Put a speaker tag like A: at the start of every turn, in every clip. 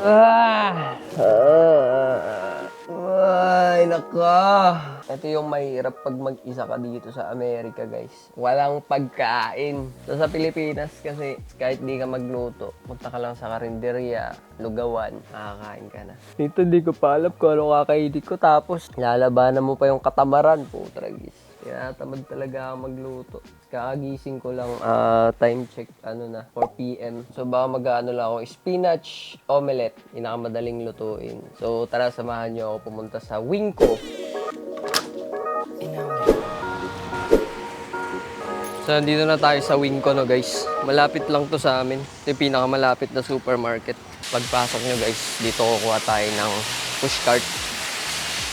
A: Ah! Ay, nako. Ito yung mahirap pag mag-isa ka dito sa Amerika, guys. Walang pagkain. So, sa Pilipinas kasi, kahit di ka magluto, punta ka lang sa karinderya, lugawan, makakain ka na. Dito, di ko pa alam kung ano kakainin ko. Tapos, lalabanan mo pa yung katamaran. Putragis. Kaya tamad talaga ako magluto. Kakagising ko lang, ah, time check, ano na, 4 p.m. So baka mag-ano lang ako, spinach omelette, pinakamadaling lutuin. So tara, samahan niyo ako pumunta sa Winko. So nandito na tayo sa Winko no guys. Malapit lang to sa amin. Ito yung pinakamalapit na supermarket. Pagpasok nyo guys, dito kukuha tayo ng pushcart.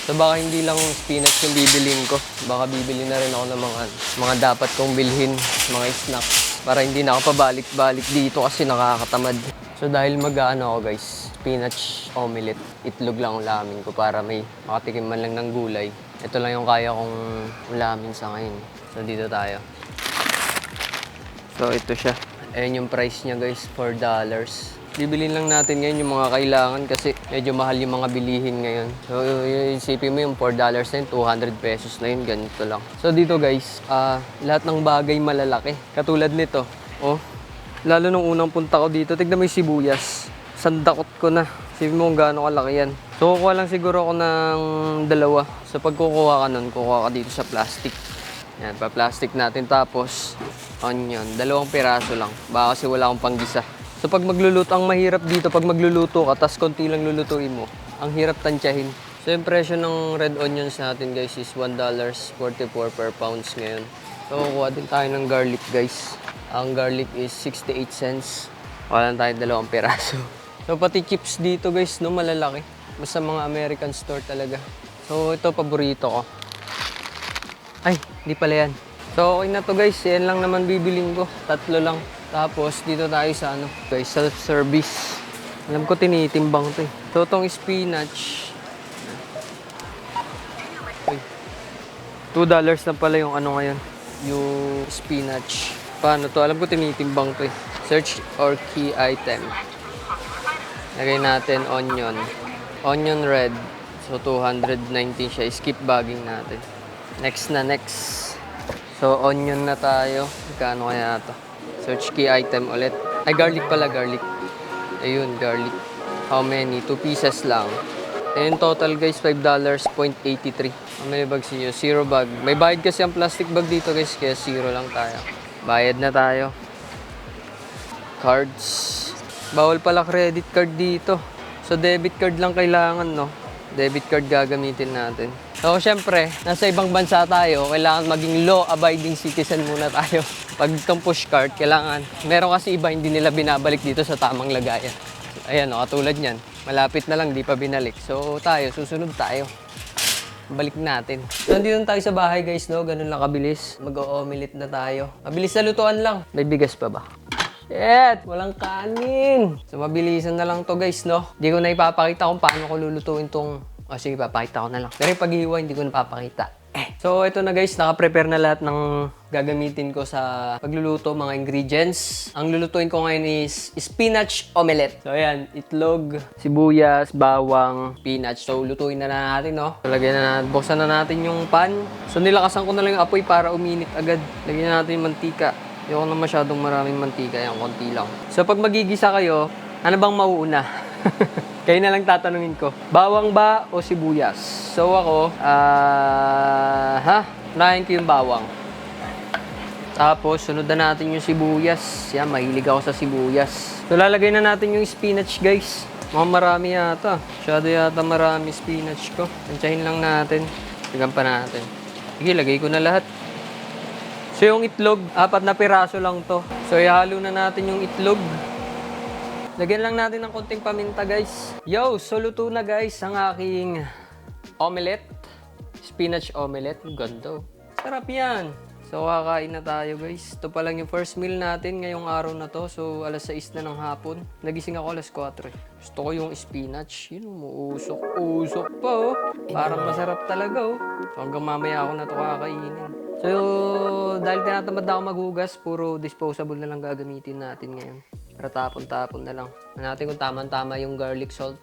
A: So baka hindi lang spinach yung bibilin ko. Baka bibili na rin ako ng mga, mga dapat kong bilhin, mga snacks. Para hindi na ako pabalik-balik dito kasi nakakatamad. So dahil mag-ano ako guys, spinach omelette. Itlog lang ang ulamin ko para may makatikim man lang ng gulay. Ito lang yung kaya kong ulamin sa ngayon. So dito tayo. So ito siya. Ayan yung price niya guys, $4. Bibilin lang natin ngayon yung mga kailangan kasi medyo mahal yung mga bilihin ngayon. So isipin mo yung $4 na yun, 200 pesos na yun, ganito lang. So dito guys, ah lahat ng bagay malalaki. Katulad nito, oh. Lalo nung unang punta ko dito, tignan mo yung sibuyas. Sandakot ko na. Isipin mo kung gaano kalaki yan. So kukuha lang siguro ako ng dalawa. So pag kukuha ka nun, kukuha ka dito sa plastic. Yan, pa-plastic natin. Tapos, onion. Dalawang piraso lang. Baka kasi wala akong panggisa. So, pag magluluto, ang mahirap dito, pag magluluto ka, tas konti lang lulutuin mo, ang hirap tansyahin. So, yung presyo ng red onions natin, guys, is $1.44 per pounds ngayon. So, kukuha din tayo ng garlic, guys. Ang garlic is 68 cents. Wala tayo dalawang piraso. So, pati chips dito, guys, no, malalaki. Basta mga American store talaga. So, ito, paborito ko. Ay, hindi pala yan. So, okay na to guys. Yan lang naman bibiling ko. Tatlo lang. Tapos, dito tayo sa ano, guys, self-service. Alam ko tinitimbang to eh. So, itong spinach. Uy. $2 na pala yung ano ngayon. Yung spinach. Paano to? Alam ko tinitimbang to eh. Search or key item. Lagay natin onion. Onion red. So, 219 siya. Skip bagging natin. Next na, next. So, onion na tayo. Magkano kaya to? Search key item ulit. Ay, garlic pala, garlic. Ayun, garlic. How many? 2 pieces lang. Ayun, total guys, $5.83. How many bags niyo? Zero bag. May bayad kasi ang plastic bag dito guys, kaya zero lang tayo. Bayad na tayo. Cards. Bawal pala credit card dito. So, debit card lang kailangan, no? Debit card gagamitin natin. So, syempre, nasa ibang bansa tayo, kailangan maging law-abiding citizen muna tayo. Pag itong push cart, kailangan. Meron kasi iba, hindi nila binabalik dito sa tamang lagayan. Ayan, no, katulad niyan. Malapit na lang, di pa binalik. So, tayo, susunod tayo. Balik natin. So, nandito na tayo sa bahay, guys, no? Ganun lang kabilis. Mag-o-omelette na tayo. Mabilis na lutuan lang. May bigas pa ba? Shit! Walang kanin! So, mabilisan na lang to guys, no? Hindi ko na ipapakita kung paano ko lulutuin tong... O, sige, papakita ko na lang. Pero yung paghihiwa, hindi ko na papakita. So, ito na guys, naka-prepare na lahat ng gagamitin ko sa pagluluto, mga ingredients. Ang lulutuin ko ngayon is spinach omelette. So, ayan, itlog, sibuyas, bawang, spinach. So, lutuin na, na natin, no? So, lagyan na natin, buksan na natin yung pan. So, nilakasan ko na lang yung apoy para uminit agad. Lagyan na natin yung mantika. Ayoko na masyadong maraming mantika, yan, konti lang. So, pag magigisa kayo, ano bang mauuna? Kayo na lang tatanungin ko. Bawang ba o sibuyas? So ako, ah, ha? Unahin ko yung bawang. Tapos, sunod na natin yung sibuyas. Yan, mahilig ako sa sibuyas. So, lalagay na natin yung spinach, guys. Mukhang marami yata. Masyado yata marami spinach ko. Tansyahin lang natin. Tigan pa natin. Sige, lagay ko na lahat. So, yung itlog, apat na piraso lang to. So, ihalo na natin yung itlog. Lagyan lang natin ng konting paminta, guys. Yo, so luto na, guys, ang aking omelette. Spinach omelette. Ganda. oh. Sarap yan. So, kakain na tayo, guys. Ito pa lang yung first meal natin ngayong araw na to. So, alas 6 na ng hapon. Nagising ako alas 4. eh. Gusto ko yung spinach. Yun, umuusok. Usok pa, oh. Parang masarap talaga, oh. So, hanggang mamaya ako na to kakainin. So, dahil tinatamad na ako maghugas, puro disposable na lang gagamitin natin ngayon. Para tapon-tapon na lang. Tignan natin kung tama-tama yung garlic salt.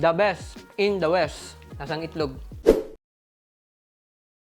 A: The best in the West. Nasang itlog.